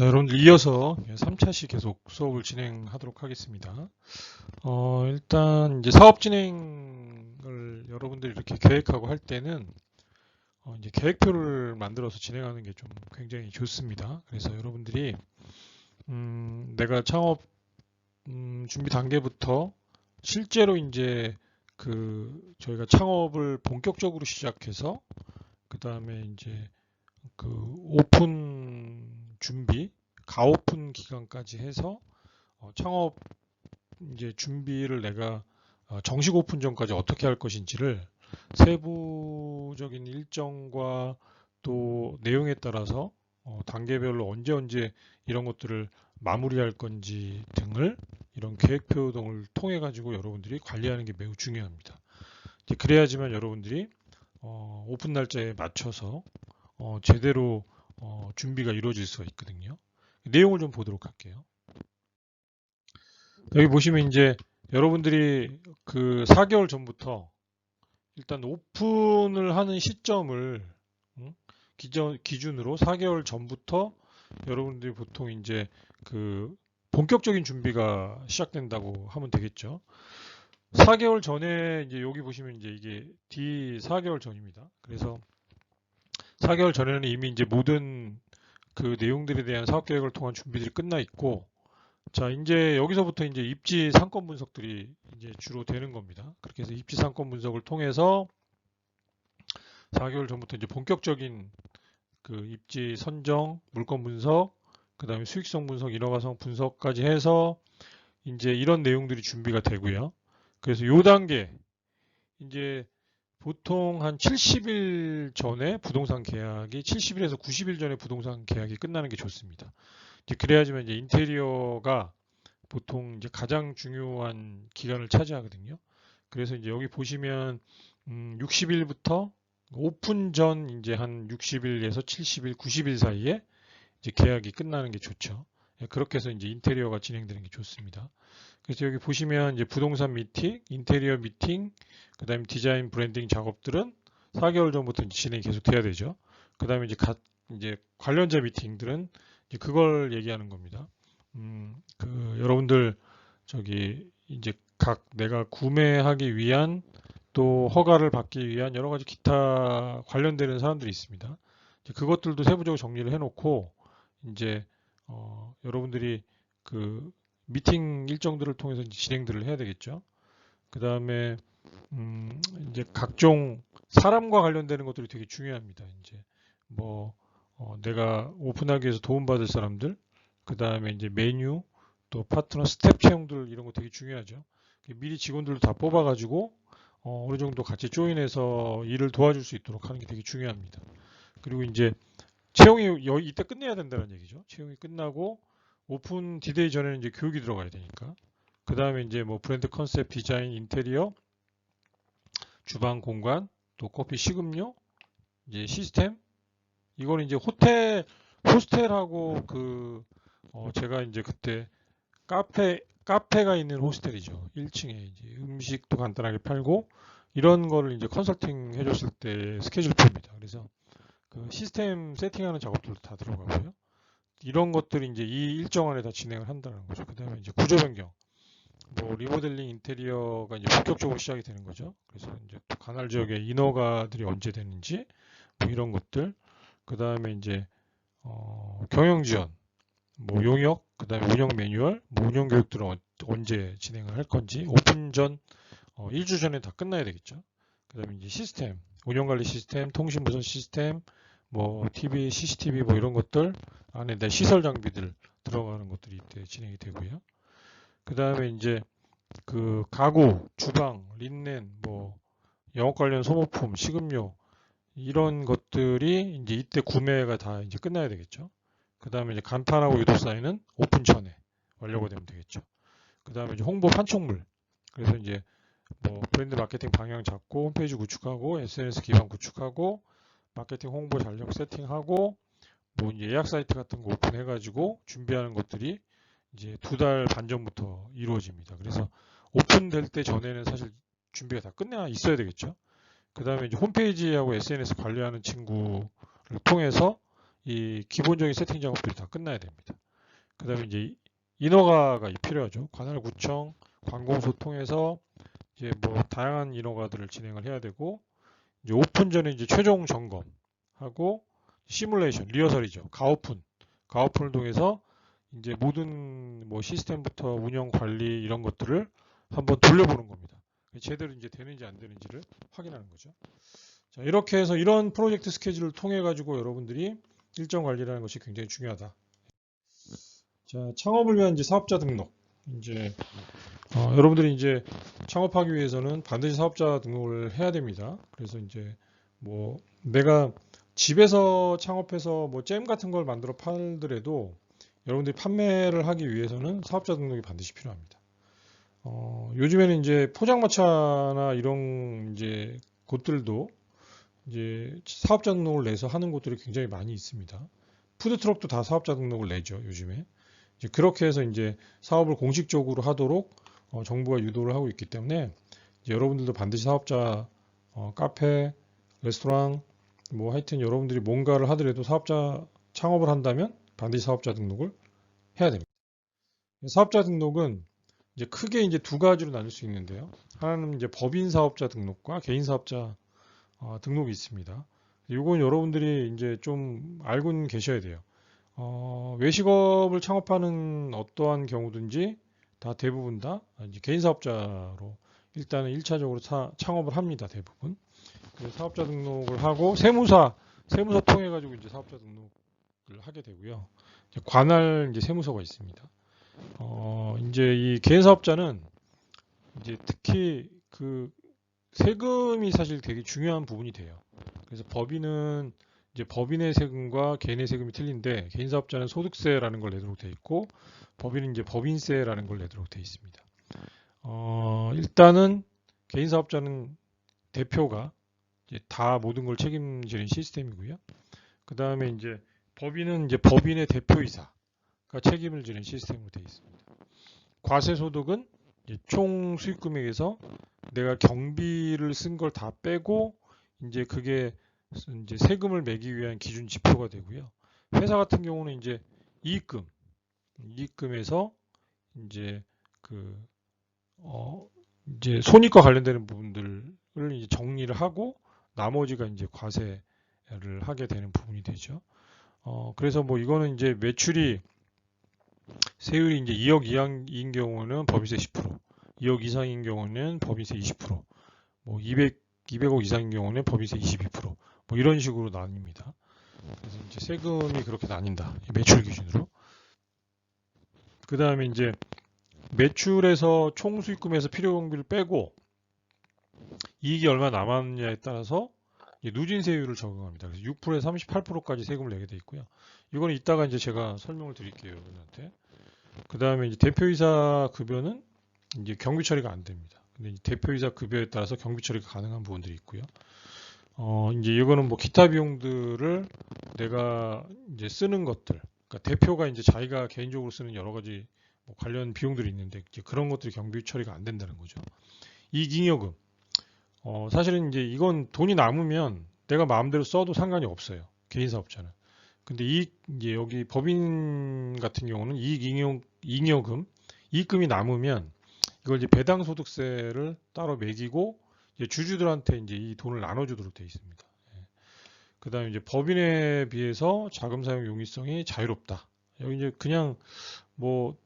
자, 여러분들 이어서 3차시 계속 수업을 진행하도록 하겠습니다. 어, 일단 이제 사업 진행을 여러분들이 이렇게 계획하고 할 때는 어, 이제 계획표를 만들어서 진행하는 게 좀 굉장히 좋습니다. 그래서 여러분들이 음, 내가 창업 음, 준비 단계부터 실제로 이제 그 저희가 창업을 본격적으로 시작해서 그 다음에 이제 그 오픈 준비, 가오픈 기간까지 해서 어, 창업 이제 준비를 내가 어, 정식 오픈 전까지 어떻게 할 것인지를 세부적인 일정과 또 내용에 따라서 어, 단계별로 언제 언제 이런 것들을 마무리할 건지 등을 이런 계획표 등을 통해 가지고 여러분들이 관리하는 게 매우 중요합니다. 그래야지만 여러분들이 어, 오픈 날짜에 맞춰서 어, 제대로 어, 준비가 이루어질 수가 있거든요. 내용을 좀 보도록 할게요. 여기 보시면 이제 여러분들이 그 4개월 전부터 일단 오픈을 하는 시점을 음, 기준, 기준으로 4개월 전부터 여러분들이 보통 이제 그 본격적인 준비가 시작된다고 하면 되겠죠. 4개월 전에 이제 여기 보시면 이제 이게 D 4개월 전입니다. 그래서 4개월 전에는 이미 이제 모든 그 내용들에 대한 사업 계획을 통한 준비들이 끝나 있고 자 이제 여기서부터 이제 입지 상권 분석들이 이제 주로 되는 겁니다. 그렇게 해서 입지 상권 분석을 통해서 4개월 전부터 이제 본격적인 그 입지 선정, 물건 분석, 그 다음에 수익성 분석, 인허가성 분석까지 해서 이제 이런 내용들이 준비가 되고요. 그래서 요 단계 이제 보통 한 70일 전에 부동산 계약이 70일에서 90일 전에 부동산 계약이 끝나는 게 좋습니다. 그래야지만 이제 인테리어가 보통 이제 가장 중요한 기간을 차지하거든요. 그래서 이제 여기 보시면 음 60일부터 오픈 전 이제 한 60일에서 70일, 90일 사이에 이제 계약이 끝나는 게 좋죠. 예, 그렇게 해서 이제 인테리어가 진행되는 게 좋습니다. 그래서 여기 보시면 이제 부동산 미팅, 인테리어 미팅, 그 다음에 디자인 브랜딩 작업들은 4개월 전부터 진행이 계속 돼야 되죠. 그 다음에 이제 가, 이제 관련자 미팅들은 이제 그걸 얘기하는 겁니다. 음, 그 여러분들 저기 이제 각 내가 구매하기 위한 또 허가를 받기 위한 여러 가지 기타 관련되는 사람들이 있습니다. 그것들도 세부적으로 정리를 해놓고 이제 어, 여러분들이 그 미팅 일정들을 통해서 진행들을 해야 되겠죠. 그 다음에 음, 이제 각종 사람과 관련되는 것들이 되게 중요합니다. 이제 뭐 어, 내가 오픈하기 위해서 도움받을 사람들, 그 다음에 이제 메뉴, 또 파트너 스텝 채용들 이런 거 되게 중요하죠. 미리 직원들도 다 뽑아가지고 어, 어느 정도 같이 조인해서 일을 도와줄 수 있도록 하는 게 되게 중요합니다. 그리고 이제 채용이 여, 이때 끝내야 된다는 얘기죠. 채용이 끝나고 오픈 디데이 전에는 이제 교육이 들어가야 되니까. 그 다음에 이제 뭐 브랜드 컨셉, 디자인, 인테리어, 주방 공간, 또 커피 식음료, 이제 시스템. 이거는 이제 호텔, 호스텔하고 그, 어 제가 이제 그때 카페, 카페가 있는 호스텔이죠. 1층에 이제 음식도 간단하게 팔고, 이런 거를 이제 컨설팅 해줬을 때 스케줄표입니다. 그래서 그 시스템 세팅하는 작업들도 다 들어가고요. 이런 것들이 이제 이 일정 안에 다 진행을 한다는 거죠. 그 다음에 이제 구조 변경. 뭐 리모델링 인테리어가 이제 본격적으로 시작이 되는 거죠. 그래서 이제 또 관할 지역의 인허가들이 언제 되는지 뭐 이런 것들. 그 다음에 이제 어, 경영 지원, 뭐 용역, 그 다음에 운영 매뉴얼, 뭐 운영 교육들은 어, 언제 진행을 할 건지 오픈 전 어, 1주 전에 다 끝나야 되겠죠. 그 다음에 이제 시스템, 운영관리 시스템, 통신부선 시스템, 뭐 TV, CCTV 뭐 이런 것들 안에 내 시설 장비들 들어가는 것들이 이때 진행이 되고요. 그 다음에 이제 그 가구, 주방, 린넨, 뭐 영업 관련 소모품, 식음료 이런 것들이 이제 이때 구매가 다 이제 끝나야 되겠죠. 그 다음에 이제 간판하고 유도 사인은 오픈 전에 완료가 되면 되겠죠. 그 다음에 이제 홍보 판촉물. 그래서 이제 뭐 브랜드 마케팅 방향 잡고 홈페이지 구축하고 SNS 기반 구축하고 마케팅 홍보 전략 세팅하고 뭐 예약 사이트 같은 거 오픈해가지고 준비하는 것들이 이제 두 달 반 전부터 이루어집니다. 그래서 오픈될 때 전에는 사실 준비가 다 끝나 있어야 되겠죠. 그 다음에 이제 홈페이지하고 SNS 관리하는 친구를 통해서 이 기본적인 세팅 작업들이 다 끝나야 됩니다. 그 다음에 이제 인허가가 필요하죠. 관할구청, 관공서 통해서 이제 뭐 다양한 인허가들을 진행을 해야 되고 이제 오픈 전에 이제 최종 점검하고 시뮬레이션, 리허설이죠. 가오픈, 가오픈을 통해서 이제 모든 뭐 시스템부터 운영 관리 이런 것들을 한번 돌려보는 겁니다. 제대로 이제 되는지 안 되는지를 확인하는 거죠. 자, 이렇게 해서 이런 프로젝트 스케줄을 통해 가지고 여러분들이 일정 관리라는 것이 굉장히 중요하다. 자, 창업을 위한 이제 사업자 등록. 이제 어, 여러분들이 이제 창업하기 위해서는 반드시 사업자 등록을 해야 됩니다. 그래서 이제 뭐 내가 집에서 창업해서 뭐 잼 같은 걸 만들어 팔더라도 여러분들이 판매를 하기 위해서는 사업자 등록이 반드시 필요합니다. 어, 요즘에는 이제 포장마차나 이런 이제 곳들도 이제 사업자 등록을 내서 하는 곳들이 굉장히 많이 있습니다. 푸드트럭도 다 사업자 등록을 내죠, 요즘에. 이제 그렇게 해서 이제 사업을 공식적으로 하도록 어, 정부가 유도를 하고 있기 때문에 여러분들도 반드시 사업자 어, 카페, 레스토랑 뭐 하여튼 여러분들이 뭔가를 하더라도 사업자 창업을 한다면 반드시 사업자 등록을 해야 됩니다. 사업자 등록은 이제 크게 이제 두 가지로 나눌 수 있는데요. 하나는 이제 법인 사업자 등록과 개인 사업자 어, 등록이 있습니다. 이건 여러분들이 이제 좀 알고 계셔야 돼요. 어, 외식업을 창업하는 어떠한 경우든지 다 대부분 다 개인 사업자로 일단은 1차적으로 창업을 합니다. 대부분. 그래서 사업자 등록을 하고 세무사 세무서 통해 가지고 이제 사업자 등록을 하게 되고요. 이제 관할 이제 세무서가 있습니다. 어, 이제 이 개인 사업자는 이제 특히 그 세금이 사실 되게 중요한 부분이 돼요. 그래서 법인은 이제 법인의 세금과 개인의 세금이 틀린데 개인 사업자는 소득세라는 걸 내도록 돼 있고 법인은 이제 법인세라는 걸 내도록 돼 있습니다. 어, 일단은 개인 사업자는 대표가 다 모든 걸 책임지는 시스템이고요. 그 다음에 이제 법인은 이제 법인의 대표이사가 책임을 지는 시스템으로 되어 있습니다. 과세 소득은 총 수익 금액에서 내가 경비를 쓴 걸 다 빼고 이제 그게 이제 세금을 매기 위한 기준 지표가 되고요. 회사 같은 경우는 이제 이익금, 이익금에서 이제 그, 어, 이제 손익과 관련되는 부분들을 이제 정리를 하고 나머지가 이제 과세를 하게 되는 부분이 되죠. 어, 그래서 뭐 이거는 이제 매출이 세율이 이제 2억 이상인 경우는 법인세 10%, 2억 이상인 경우는 법인세 20%, 뭐 200, 200억 이상인 경우는 법인세 22%, 뭐 이런 식으로 나뉩니다. 그래서 이제 세금이 그렇게 나뉜다. 매출 기준으로. 그 다음에 이제 매출에서 총 수익금에서 필요 경비를 빼고 이익이 얼마 남았느냐에 따라서 누진세율을 적용합니다. 그래서 6%에서 38%까지 세금을 내게 돼 있고요. 이거는 이따가 이제 제가 설명을 드릴게요, 여러분한테. 그 다음에 이제 대표이사 급여는 이제 경비 처리가 안 됩니다. 근데 대표이사 급여에 따라서 경비 처리가 가능한 부분들이 있고요. 어, 이제 이거는 뭐 기타 비용들을 내가 이제 쓰는 것들, 그러니까 대표가 이제 자기가 개인적으로 쓰는 여러 가지 뭐 관련 비용들이 있는데 그런 것들이 경비 처리가 안 된다는 거죠. 이잉여금 어, 사실은 이제 이건 돈이 남으면 내가 마음대로 써도 상관이 없어요. 개인 사업자는. 근데 이익 이제 여기 법인 같은 경우는 이익 잉여, 잉여금, 이익금이 남으면 이걸 이제 배당 소득세를 따로 매기고 이제 주주들한테 이제 이 돈을 나눠주도록 되어 있습니다. 예. 그 다음에 이제 법인에 비해서 자금 사용 용이성이 자유롭다. 여기 이제 그냥 뭐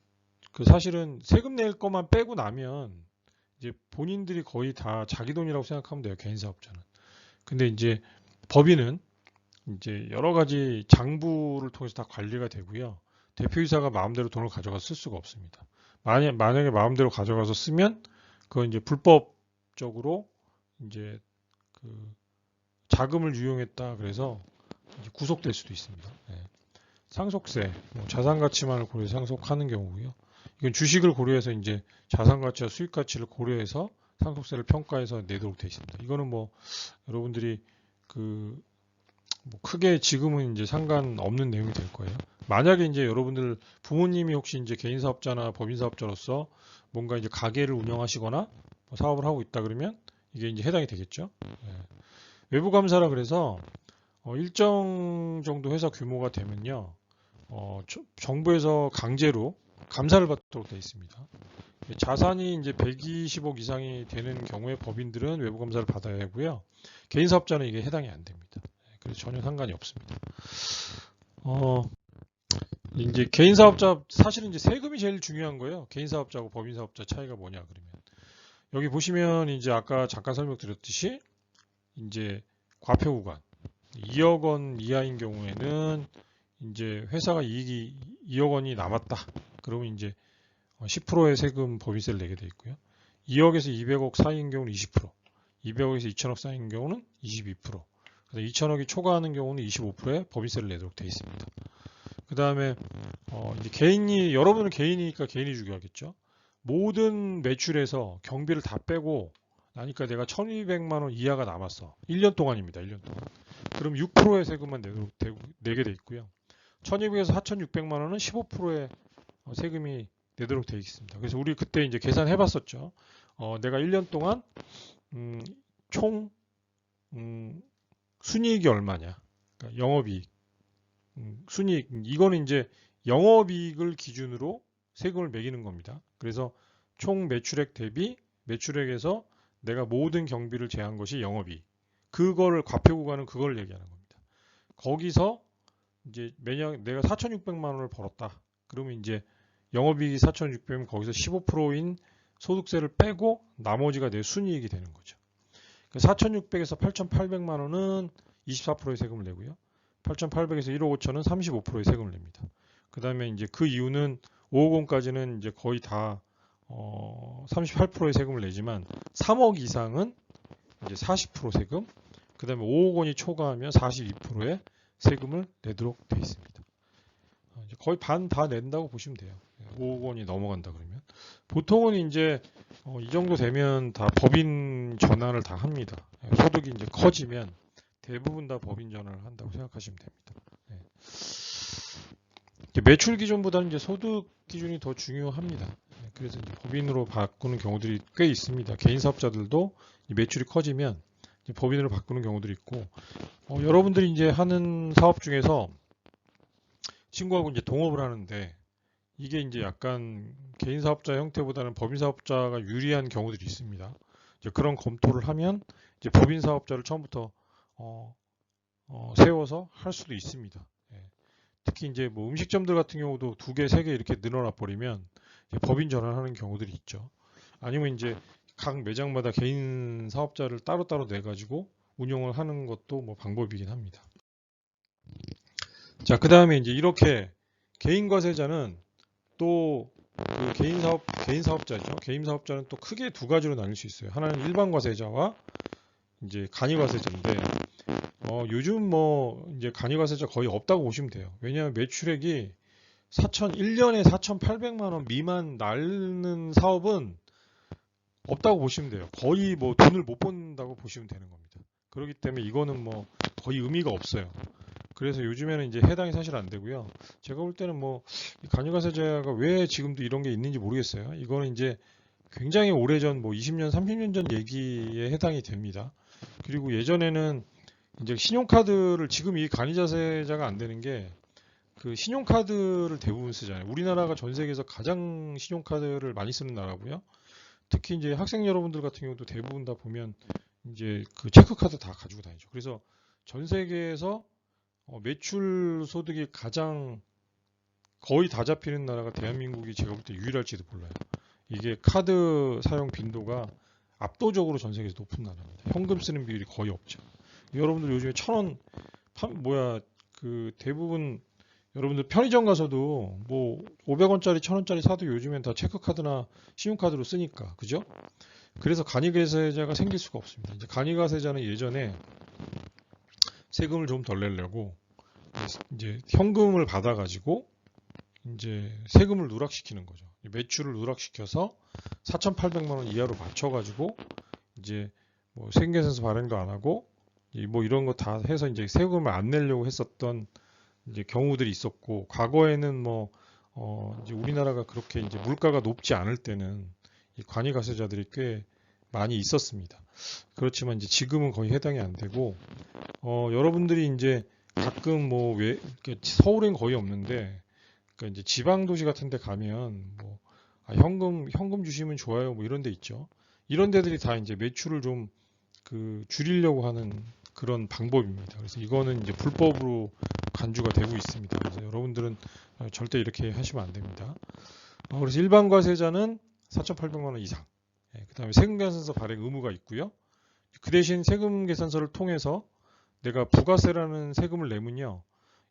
그 사실은 세금 낼 것만 빼고 나면 이제 본인들이 거의 다 자기 돈이라고 생각하면 돼요. 개인 사업자는. 근데 이제 법인은 이제 여러 가지 장부를 통해서 다 관리가 되고요. 대표이사가 마음대로 돈을 가져가서 쓸 수가 없습니다. 만약, 만약에 마음대로 가져가서 쓰면 그건 이제 불법적으로 이제 그 자금을 유용했다 그래서 구속될 수도 있습니다. 네. 상속세, 뭐 자산 가치만을 고려해서 상속하는 경우고요. 이건 주식을 고려해서 이제 자산 가치와 수익 가치를 고려해서 상속세를 평가해서 내도록 되어 있습니다. 이거는 뭐 여러분들이 그 뭐 크게 지금은 이제 상관없는 내용이 될 거예요. 만약에 이제 여러분들 부모님이 혹시 이제 개인 사업자나 법인 사업자로서 뭔가 이제 가게를 운영하시거나 뭐 사업을 하고 있다 그러면 이게 이제 해당이 되겠죠. 네. 외부 감사라 그래서 어, 일정 정도 회사 규모가 되면요, 어, 저- 정부에서 강제로 감사를 받도록 되어 있습니다. 자산이 이제 120억 이상이 되는 경우에 법인들은 외부 감사를 받아야 하고요. 개인 사업자는 이게 해당이 안 됩니다. 그래서 전혀 상관이 없습니다. 어, 이제 개인 사업자 사실은 이제 세금이 제일 중요한 거예요. 개인 사업자하고 법인 사업자 차이가 뭐냐 그러면 여기 보시면 이제 아까 잠깐 설명드렸듯이 이제 과표 구간 2억 원 이하인 경우에는 이제 회사가 이익이 2억 원이 남았다. 그러면 이제 10%의 세금 법인세를 내게 돼 있고요. 2억에서 200억 사이인 경우는 20%, 200억에서 2천억 사이인 경우는 22%, 그래서 2천억이 초과하는 경우는 25%의 법인세를 내도록 돼 있습니다. 그 다음에 어 이제 개인이 여러분은 개인이니까 개인이 중요하겠죠. 모든 매출에서 경비를 다 빼고 나니까 내가 1,200만 원 이하가 남았어. 1년 동안입니다. 1년 동안. 그럼 6%의 세금만 내도록 되고, 내게 돼 있고요. 1,200에서 4,600만 원은 15%의 세금이 내도록 되어 있습니다. 그래서 우리 그때 이제 계산해 봤었죠. 어, 내가 1년 동안 음, 총 음, 순이익이 얼마냐? 그러니까 영업이익. 음, 순이익 이거는 이제 영업이익을 기준으로 세금을 매기는 겁니다. 그래서 총 매출액 대비 매출액에서 내가 모든 경비를 제한 것이 영업이익. 그거를 과표 구간은 그걸 얘기하는 겁니다. 거기서 이제 매년 내가 4,600만 원을 벌었다. 그러면 이제 영업이익이 4,600면 거기서 15%인 소득세를 빼고 나머지가 내 순이익이 되는 거죠. 4,600에서 8,800만 원은 24%의 세금을 내고요. 8,800에서 1억 5천은 35%의 세금을 냅니다. 그 다음에 이제 그 이유는 5억 원까지는 이제 거의 다 어, 38%의 세금을 내지만 3억 이상은 이제 40% 세금, 그 다음에 5억 원이 초과하면 42%의 세금을 내도록 되어 있습니다. 어, 거의 반 다 낸다고 보시면 돼요. 5억 원이 넘어간다 그러면 보통은 이제 어, 이 정도 되면 다 법인 전환을 다 합니다. 예, 소득이 이제 커지면 대부분 다 법인 전환을 한다고 생각하시면 됩니다. 예. 이제 매출 기준보다는 이제 소득 기준이 더 중요합니다. 예, 그래서 이제 법인으로 바꾸는 경우들이 꽤 있습니다. 개인 사업자들도 이 매출이 커지면 법인으로 바꾸는 경우들이 있고 어, 여러분들이 이제 하는 사업 중에서 친구하고 이제 동업을 하는데 이게 이제 약간 개인 사업자 형태보다는 법인 사업자가 유리한 경우들이 있습니다. 이제 그런 검토를 하면 이제 법인 사업자를 처음부터 어, 어, 세워서 할 수도 있습니다. 예. 특히 이제 뭐 음식점들 같은 경우도 두 개, 세 개 이렇게 늘어나 버리면 법인 전환하는 경우들이 있죠. 아니면 이제 각 매장마다 개인 사업자를 따로따로 내 가지고 운영을 하는 것도 뭐 방법이긴 합니다. 자, 그 다음에 이제 이렇게 개인 과세자는 또 그 개인 사업 개인 사업자죠. 개인 사업자는 또 크게 두 가지로 나뉠 수 있어요. 하나는 일반 과세자와 이제 간이 과세자인데 어, 요즘 뭐 이제 간이 과세자 거의 없다고 보시면 돼요. 왜냐하면 매출액이 4천 1년에 4,800만 원 미만 날는 사업은 없다고 보시면 돼요. 거의 뭐 돈을 못 번다고 보시면 되는 겁니다. 그렇기 때문에 이거는 뭐 거의 의미가 없어요. 그래서 요즘에는 이제 해당이 사실 안 되고요. 제가 볼 때는 뭐 간이가세제가 왜 지금도 이런 게 있는지 모르겠어요. 이거는 이제 굉장히 오래전 뭐 20년, 30년 전 얘기에 해당이 됩니다. 그리고 예전에는 이제 신용카드를 지금 이 간이자세자가 안 되는 게 그 신용카드를 대부분 쓰잖아요. 우리나라가 전 세계에서 가장 신용카드를 많이 쓰는 나라고요. 특히 이제 학생 여러분들 같은 경우도 대부분 다 보면 이제 그 체크카드 다 가지고 다니죠. 그래서 전 세계에서 어, 매출 소득이 가장 거의 다 잡히는 나라가 대한민국이 제가 볼 때 유일할지도 몰라요. 이게 카드 사용 빈도가 압도적으로 전 세계에서 높은 나라입니다. 현금 쓰는 비율이 거의 없죠. 여러분들 요즘에 천 원, 뭐야, 그 대부분 여러분들 편의점 가서도 뭐 500원짜리, 1000원짜리 사도 요즘엔 다 체크카드나 신용카드로 쓰니까. 그죠? 그래서 간이가세자가 생길 수가 없습니다. 이제 간이가세자는 예전에 세금을 좀 덜 내려고 이제 현금을 받아가지고 이제 세금을 누락시키는 거죠. 매출을 누락시켜서 4,800만 원 이하로 맞춰가지고 이제 뭐 생계선서 발행도 안 하고 뭐 이런 거 다 해서 이제 세금을 안 내려고 했었던 이제 경우들이 있었고 과거에는 뭐 어 이제 우리나라가 그렇게 이제 물가가 높지 않을 때는 이 관이가세자들이 꽤 많이 있었습니다. 그렇지만 이제 지금은 거의 해당이 안 되고 어, 여러분들이 이제 가끔 뭐 외, 이렇게 서울엔 거의 없는데 그러니까 이제 지방 도시 같은 데 가면 뭐 아, 현금 현금 주시면 좋아요 뭐 이런 데 있죠. 이런 데들이 다 이제 매출을 좀 그 줄이려고 하는 그런 방법입니다. 그래서 이거는 이제 불법으로 간주가 되고 있습니다. 그래서 여러분들은 어, 절대 이렇게 하시면 안 됩니다. 어, 그래서 일반 과세자는 4,800만 원 이상. 그 다음에 세금 계산서 발행 의무가 있고요. 그 대신 세금 계산서를 통해서 내가 부가세라는 세금을 내면요.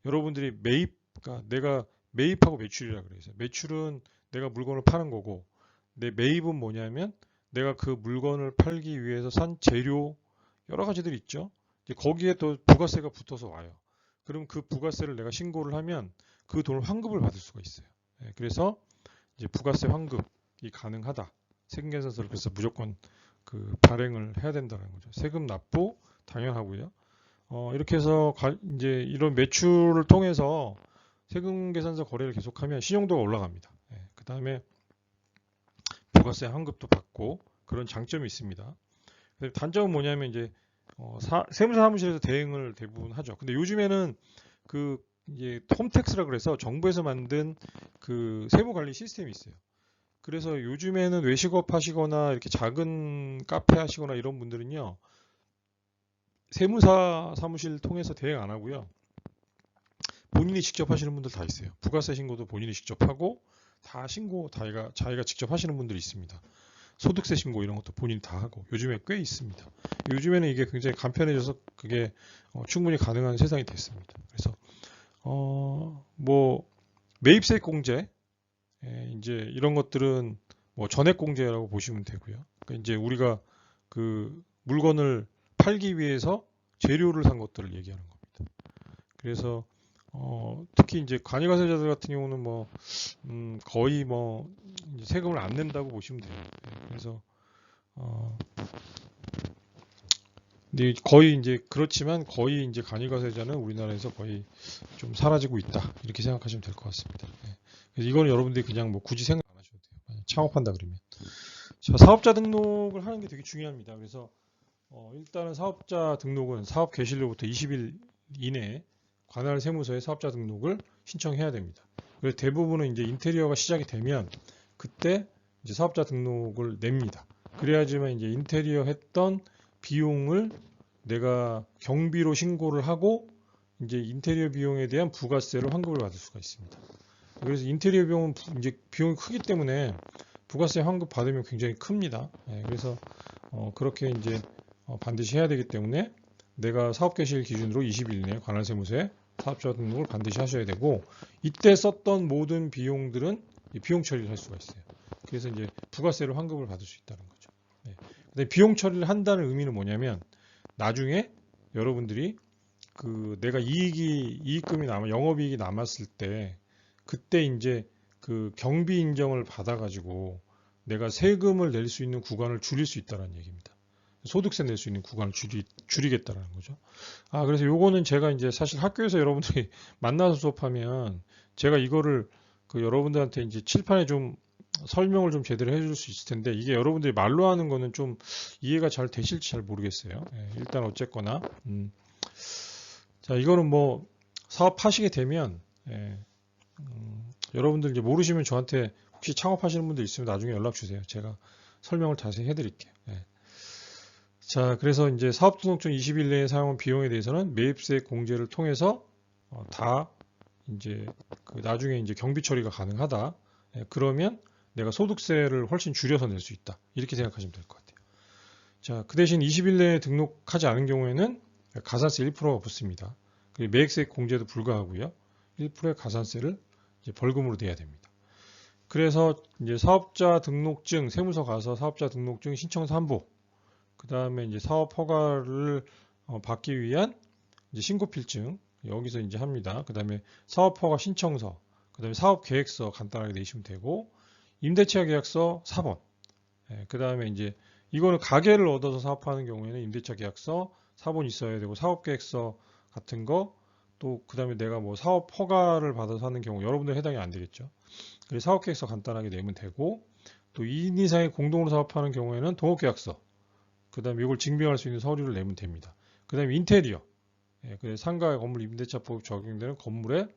여러분들이 매입, 그러니까 내가 매입하고 매출이라 그래요. 매출은 내가 물건을 파는 거고, 내 매입은 뭐냐면 내가 그 물건을 팔기 위해서 산 재료 여러 가지들이 있죠. 거기에 또 부가세가 붙어서 와요. 그럼 그 부가세를 내가 신고를 하면 그 돈을 환급을 받을 수가 있어요. 예, 그래서 이제 부가세 환급이 가능하다. 세금 계산서를 그래서 무조건 그 발행을 해야 된다는 거죠. 세금 납부 당연하고요. 어, 이렇게 해서 가- 이제 이런 매출을 통해서 세금 계산서 거래를 계속하면 신용도가 올라갑니다. 그 다음에 부가세 환급도 받고 그런 장점이 있습니다. 단점은 뭐냐면 이제 어, 사- 세무사 사무실에서 대행을 대부분 하죠. 근데 요즘에는 그 이제 홈택스라 그래서 정부에서 만든 그 세무 관리 시스템이 있어요. 그래서 요즘에는 외식업 하시거나 이렇게 작은 카페 하시거나 이런 분들은요. 세무사 사무실 통해서 대행 안 하고요. 본인이 직접 하시는 분들 다 있어요. 부가세 신고도 본인이 직접 하고 다 신고 자기가 자기가 직접 하시는 분들이 있습니다. 소득세 신고 이런 것도 본인이 다 하고 요즘에 꽤 있습니다. 요즘에는 이게 굉장히 간편해져서 그게 어, 충분히 가능한 세상이 됐습니다. 그래서 어, 뭐 매입세 공제 예, 이제 이런 것들은 뭐 전액 공제라고 보시면 되고요. 그러니까 이제 우리가 그 물건을 팔기 위해서 재료를 산 것들을 얘기하는 겁니다. 그래서 어, 특히 이제 간이가세자들 같은 경우는 뭐 음, 거의 뭐 세금을 안 낸다고 보시면 돼요. 예, 그래서 어, 근데 거의 이제 그렇지만 거의 이제 간이가세자는 우리나라에서 거의 좀 사라지고 있다 이렇게 생각하시면 될 것 같습니다. 예. 그래서 이거는 여러분들이 그냥 뭐 굳이 생각 안 하셔도 돼요. 창업한다 그러면. 자, 사업자 등록을 하는 게 되게 중요합니다. 그래서 어, 일단은 사업자 등록은 사업 개시일로부터 20일 이내에 관할 세무서에 사업자 등록을 신청해야 됩니다. 그래서 대부분은 이제 인테리어가 시작이 되면 그때 이제 사업자 등록을 냅니다. 그래야지만 이제 인테리어 했던 비용을 내가 경비로 신고를 하고 이제 인테리어 비용에 대한 부가세를 환급을 받을 수가 있습니다. 그래서 인테리어 비용은 부- 이제 비용이 크기 때문에 부가세 환급 받으면 굉장히 큽니다. 예, 그래서 어, 그렇게 이제 어, 반드시 해야 되기 때문에 내가 사업 개시일 기준으로 20일 내에 관할세무서에 사업자 등록을 반드시 하셔야 되고 이때 썼던 모든 비용들은 이 비용 처리를 할 수가 있어요. 그래서 이제 부가세를 환급을 받을 수 있다는 거죠. 네. 근데 비용 처리를 한다는 의미는 뭐냐면 나중에 여러분들이 그 내가 이익이 이익금이 남아 영업이익이 남았을 때 그때 이제 그 경비 인정을 받아가지고 내가 세금을 낼 수 있는 구간을 줄일 수 있다는 얘기입니다. 소득세 낼 수 있는 구간을 줄이, 줄이겠다라는 거죠. 아, 그래서 요거는 제가 이제 사실 학교에서 여러분들이 만나서 수업하면 제가 이거를 그 여러분들한테 이제 칠판에 좀 설명을 좀 제대로 해줄 수 있을 텐데 이게 여러분들이 말로 하는 거는 좀 이해가 잘 되실지 잘 모르겠어요. 예, 일단 어쨌거나 음. 자 이거는 뭐 사업하시게 되면 예, 음, 여러분들 이제 모르시면 저한테 혹시 창업하시는 분들 있으면 나중에 연락 주세요. 제가 설명을 자세히 해드릴게요. 예. 자, 그래서 이제 사업등록증 20일 내에 사용한 비용에 대해서는 매입세 공제를 통해서 어, 다 이제 그 나중에 이제 경비 처리가 가능하다. 예, 그러면 내가 소득세를 훨씬 줄여서 낼 수 있다. 이렇게 생각하시면 될 것 같아요. 자, 그 대신 20일 내에 등록하지 않은 경우에는 가산세 1%가 붙습니다. 그리고 매액세 공제도 불가하고요. 1%의 가산세를 벌금으로 내야 됩니다. 그래서 이제 사업자 등록증 세무서 가서 사업자 등록증 신청서 한부 그 다음에 이제 사업 허가를 어, 받기 위한 신고 필증 여기서 이제 합니다. 그 다음에 사업 허가 신청서 그 다음에 사업 계획서 간단하게 내시면 되고 임대차 계약서 4번 그 다음에 이제 이거는 가게를 얻어서 사업하는 경우에는 임대차 계약서 4번 있어야 되고 사업 계획서 같은 거 또 그 다음에 내가 뭐 사업 허가를 받아서 하는 경우 여러분들 해당이 안 되겠죠. 그래서 사업 계획서 간단하게 내면 되고 또 2인 이상의 공동으로 사업하는 경우에는 동업 계약서 그 다음에 이걸 증명할 수 있는 서류를 내면 됩니다. 그 다음에 인테리어. 예, 그 상가 건물 임대차법 적용되는 건물의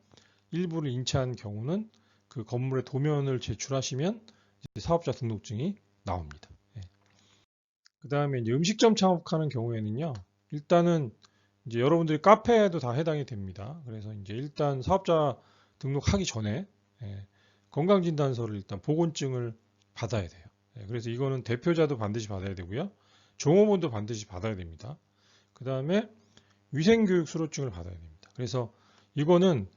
일부를 인체한 경우는 그 건물의 도면을 제출하시면 사업자 등록증이 나옵니다. 그 다음에 음식점 창업하는 경우에는요, 일단은 이제 여러분들이 카페에도 다 해당이 됩니다. 그래서 이제 일단 사업자 등록하기 전에 예, 건강진단서를 일단 보건증을 받아야 돼요. 예, 그래서 이거는 대표자도 반드시 받아야 되고요. 종업원도 반드시 받아야 됩니다. 그 다음에 위생교육 수료증을 받아야 됩니다. 그래서 이거는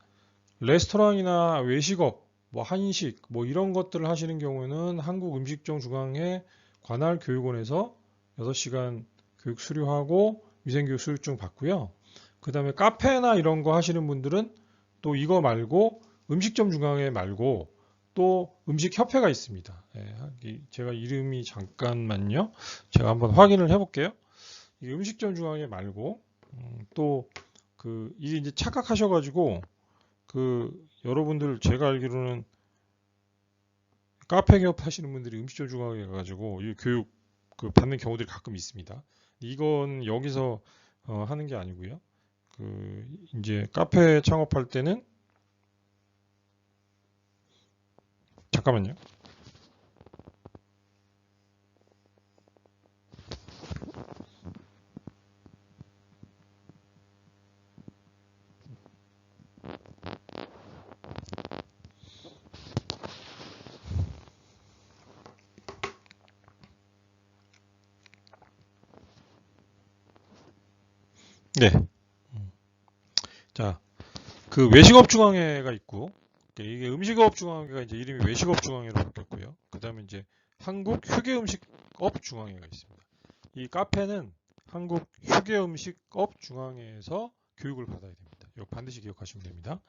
레스토랑이나 외식업, 뭐 한식, 뭐 이런 것들을 하시는 경우에는 한국음식점 중앙회 관할 교육원에서 6시간 교육 수료하고 위생교육 수료증 받고요. 그 다음에 카페나 이런 거 하시는 분들은 또 이거 말고 음식점 중앙회 말고 또 음식협회가 있습니다. 예, 이- 제가 이름이 잠깐만요. 제가 한번 확인을 해볼게요. 이 음식점 중앙회 말고 음, 또그 이게 이제 착각하셔가지고 그 여러분들 제가 알기로는 카페 개업 하시는 분들이 음식점 중앙회 가가지고 이 교육 그 받는 경우들이 가끔 있습니다. 이건 여기서 어, 하는 게 아니고요. 그 이제 카페 창업할 때는 잠깐만요. 네. 음. 자, 그 외식업 중앙회가 있고 이게 음식업 중앙회가 이제 이름이 외식업 중앙회로 바뀌었고요. 그다음에 이제 한국 휴게 음식업 중앙회가 있습니다. 이 카페는 한국 휴게 음식업 중앙회에서 교육을 받아야 됩니다. 이거 반드시 기억하시면 됩니다.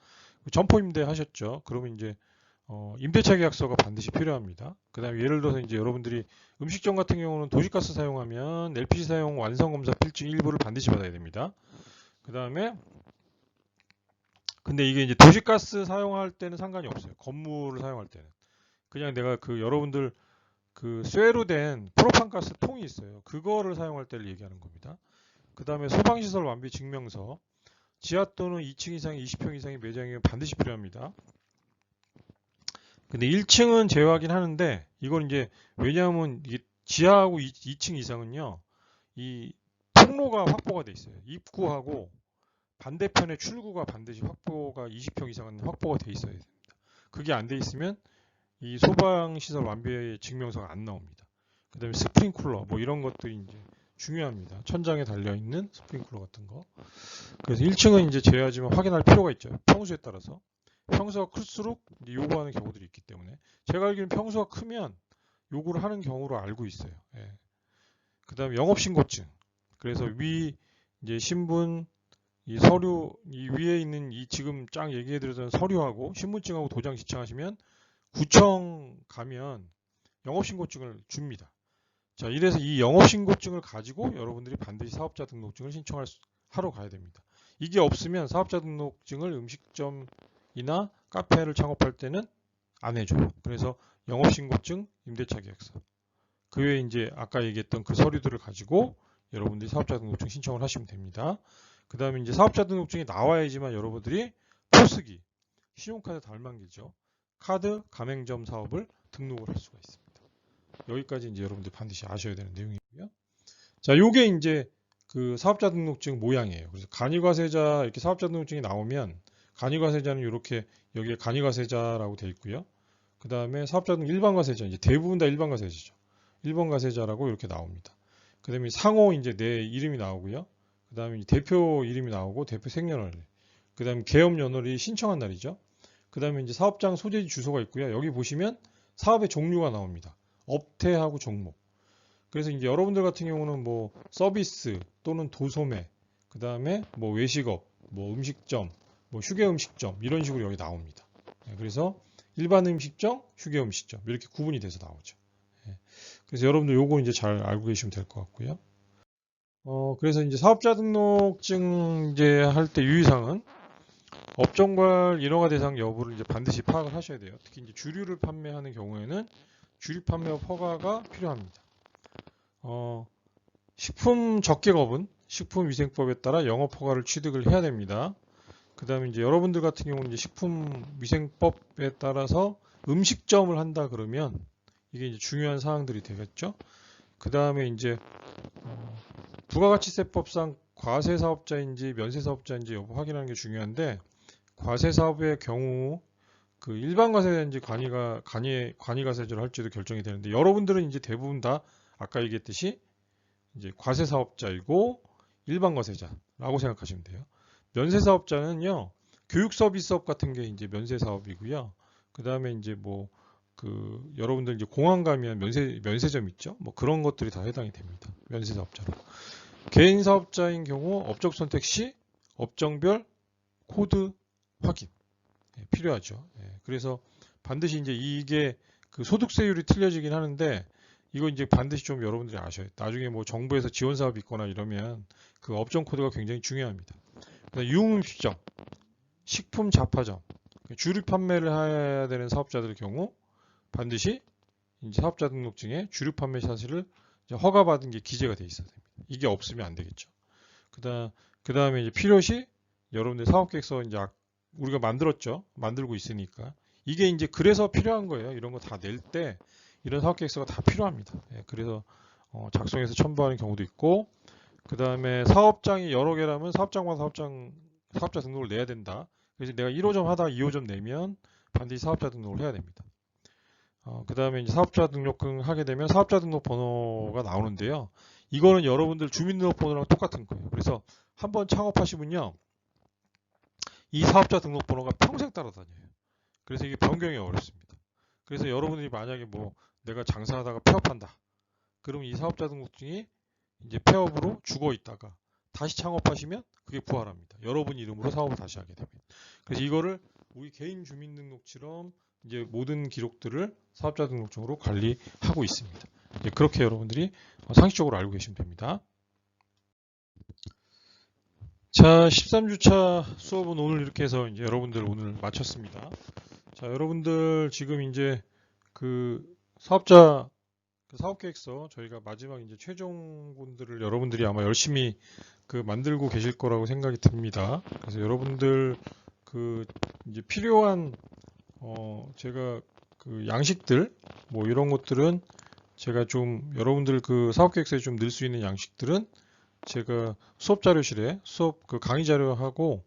점포 임대 하셨죠? 그러면 이제 어, 임대차 계약서가 반드시 필요합니다. 그 다음에 예를 들어서 이제 여러분들이 음식점 같은 경우는 도시가스 사용하면 LPG 사용 완성 검사 필증 일부를 반드시 받아야 됩니다. 그 다음에 근데 이게 이제 도시가스 사용할 때는 상관이 없어요. 건물을 사용할 때는 그냥 내가 그 여러분들 그 쇠로 된 프로판가스 통이 있어요. 그거를 사용할 때를 얘기하는 겁니다. 그 다음에 소방시설 완비 증명서 지하 또는 2층 이상의 20평 이상의 매장이 반드시 필요합니다. 근데 1층은 제외하긴 하는데 이건 이제 왜냐하면 지하하고 2, 2층 이상은요 이 통로가 확보가 돼 있어요. 입구하고 반대편의 출구가 반드시 확보가 20평 이상은 확보가 돼 있어야 됩니다. 그게 안 돼 있으면 이 소방시설 완비의 증명서가 안 나옵니다. 그 다음에 스프링쿨러 뭐 이런 것들이 이제 중요합니다. 천장에 달려 있는 스프링쿨러 같은 거. 그래서 1층은 이제 제외하지만 확인할 필요가 있죠. 평수에 따라서. 평수가 클수록 요구하는 경우들이 있기 때문에 제가 알기로는 평수가 크면 요구를 하는 경우로 알고 있어요. 예. 그 다음에 영업신고증. 그래서 위 이제 신분 이 서류 이 위에 있는 이 지금 쫙 얘기해드렸던 서류하고 신분증하고 도장 지참하시면 구청 가면 영업신고증을 줍니다. 자 이래서 이 영업신고증을 가지고 여러분들이 반드시 사업자 등록증을 신청할 수- 하러 가야 됩니다. 이게 없으면 사업자 등록증을 음식점 이나 카페를 창업할 때는 안 해줘요. 그래서 영업신고증, 임대차 계약서 그 외에 이제 아까 얘기했던 그 서류들을 가지고 여러분들이 사업자 등록증 신청을 하시면 됩니다. 그 다음에 이제 사업자 등록증이 나와야지만 여러분들이 포스기, 신용카드 달만기죠. 카드 가맹점 사업을 등록을 할 수가 있습니다. 여기까지 이제 여러분들 반드시 아셔야 되는 내용이고요. 자, 요게 이제 그 사업자 등록증 모양이에요. 그래서 간이과세자 이렇게 사업자 등록증이 나오면 간이과세자는 이렇게 여기에 간이과세자라고 되어 있고요. 그 다음에 사업자 등 일반과세자 이제 대부분 다 일반과세자죠. 일반과세자라고 이렇게 나옵니다. 그 다음에 상호 이제 내 이름이 나오고요. 그 다음에 대표 이름이 나오고 대표 생년월, 그 다음에 개업 연월이 신청한 날이죠. 그 다음에 이제 사업장 소재지 주소가 있고요. 여기 보시면 사업의 종류가 나옵니다. 업태하고 종목. 그래서 이제 여러분들 같은 경우는 뭐 서비스 또는 도소매, 그 다음에 뭐 외식업, 뭐 음식점, 뭐 휴게 음식점 이런 식으로 여기 나옵니다. 네, 그래서 일반 음식점, 휴게 음식점 이렇게 구분이 돼서 나오죠. 예. 그래서 여러분들 요거 이제 잘 알고 계시면 될 것 같고요. 어, 그래서 이제 사업자 등록증 이제 할 때 유의사항은 업종별 인허가 대상 여부를 이제 반드시 파악을 하셔야 돼요. 특히 이제 주류를 판매하는 경우에는 주류 판매업 허가가 필요합니다. 어, 식품 적계급은 식품위생법에 따라 영업 허가를 취득을 해야 됩니다. 그 다음에 이제 여러분들 같은 경우는 이제 식품위생법에 따라서 음식점을 한다 그러면 이게 이제 중요한 사항들이 되겠죠. 그 다음에 이제 어, 부가가치세법상 과세사업자인지 면세사업자인지 여부 확인하는 게 중요한데 과세사업의 경우 그 일반과세인지 관이가 관이 관이가세제를 할지도 결정이 되는데 여러분들은 이제 대부분 다 아까 얘기했듯이 이제 과세사업자이고 일반과세자라고 생각하시면 돼요. 면세 사업자는요 교육 서비스업 같은 게 이제 면세 사업이고요. 그 다음에 이제 뭐 그 여러분들 이제 공항 가면 면세 면세점 있죠. 뭐 그런 것들이 다 해당이 됩니다. 면세 사업자로. 개인 사업자인 경우 업적 선택 시 업종별 코드 확인 예, 필요하죠. 예, 그래서 반드시 이제 이게 그 소득세율이 틀려지긴 하는데 이거 이제 반드시 좀 여러분들이 아셔야 돼요. 나중에 뭐 정부에서 지원 사업이 있거나 이러면 그 업종 코드가 굉장히 중요합니다. 유흥음식점, 식품 잡화점, 주류 판매를 해야 되는 사업자들의 경우 반드시 이제 사업자 등록증에 주류 판매 사실을 허가받은 게 기재가 돼 있어야 됩니다. 이게 없으면 안 되겠죠. 그다음 그다음에 이제 필요시 여러분들 사업계획서 이제 악- 우리가 만들었죠. 만들고 있으니까 이게 이제 그래서 필요한 거예요. 이런 거 다 낼 때 이런 사업계획서가 다 필요합니다. 예, 그래서 어, 작성해서 첨부하는 경우도 있고 그 다음에 사업장이 여러 개라면 사업장마다 사업장 사업자 등록을 내야 된다. 그래서 내가 1호점 하다 2호점 내면 반드시 사업자 등록을 해야 됩니다. 어, 그 다음에 이제 사업자 등록금 하게 되면 사업자 등록 번호가 나오는데요. 이거는 여러분들 주민등록번호랑 똑같은 거예요. 그래서 한번 창업하시면요. 이 사업자 등록번호가 평생 따라다녀요. 그래서 이게 변경이 어렵습니다. 그래서 여러분들이 만약에 뭐 내가 장사하다가 폐업한다. 그럼 이 사업자 등록증이 이제 폐업으로 죽어 있다가 다시 창업하시면 그게 부활합니다. 여러분 이름으로 사업을 다시 하게 되면. 그래서 이거를 우리 개인 주민등록처럼 이제 모든 기록들을 사업자 등록증으로 관리하고 있습니다. 이제 그렇게 여러분들이 상식적으로 알고 계시면 됩니다. 자, 13주차 수업은 오늘 이렇게 해서 이제 여러분들 오늘 마쳤습니다. 자, 여러분들 지금 이제 그 사업자 그 사업계획서 저희가 마지막 이제 최종본들을 여러분들이 아마 열심히 그 만들고 계실 거라고 생각이 듭니다. 그래서 여러분들 그 이제 필요한 어 제가 그 양식들 뭐 이런 것들은 제가 좀 여러분들 그 사업계획서에 좀 넣을 수 있는 양식들은 제가 수업 자료실에 수업 그 강의 자료하고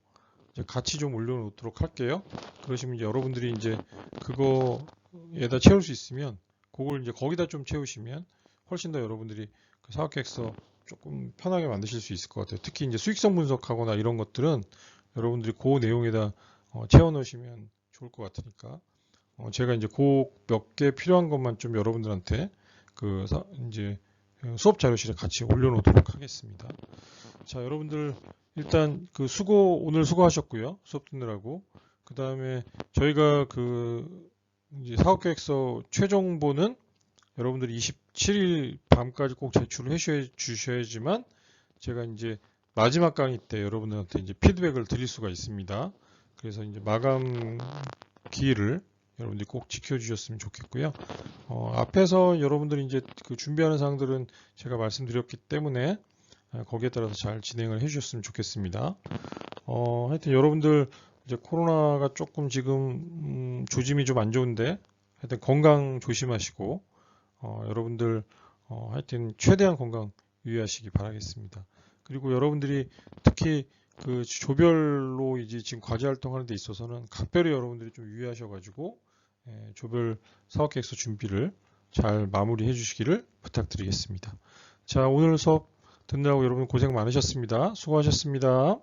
같이 좀 올려놓도록 할게요. 그러시면 이제 여러분들이 이제 그거에다 채울 수 있으면 그걸 이제 거기다 좀 채우시면 훨씬 더 여러분들이 그 사업계획서 조금 편하게 만드실 수 있을 것 같아요. 특히 이제 수익성 분석하거나 이런 것들은 여러분들이 그 내용에다 어, 채워 넣으시면 좋을 것 같으니까 어, 제가 이제 그 몇 개 필요한 것만 좀 여러분들한테 그 사- 이제 수업 자료실에 같이 올려놓도록 하겠습니다. 자, 여러분들 일단 그 수고 오늘 수고하셨고요. 수업 듣느라고 그 다음에 저희가 그 이제 사업계획서 최종본은 여러분들이 27일 밤까지 꼭 제출을 해 주셔야지만 제가 이제 마지막 강의 때 여러분들한테 이제 피드백을 드릴 수가 있습니다. 그래서 이제 마감 기일을 여러분들이 꼭 지켜주셨으면 좋겠고요. 어, 앞에서 여러분들이 이제 그 준비하는 사항들은 제가 말씀드렸기 때문에 아, 거기에 따라서 잘 진행을 해주셨으면 좋겠습니다. 어, 하여튼 여러분들 이제 코로나가 조금 지금 음, 조짐이 좀 안 좋은데 하여튼 건강 조심하시고 어, 여러분들 어, 하여튼 최대한 건강 유의하시기 바라겠습니다. 그리고 여러분들이 특히 그 조별로 이제 지금 과제 활동하는 데 있어서는 각별히 여러분들이 좀 유의하셔가지고 예, 조별 사업계획서 준비를 잘 마무리해 주시기를 부탁드리겠습니다. 자 오늘 수업 듣느라고 여러분 고생 많으셨습니다. 수고하셨습니다.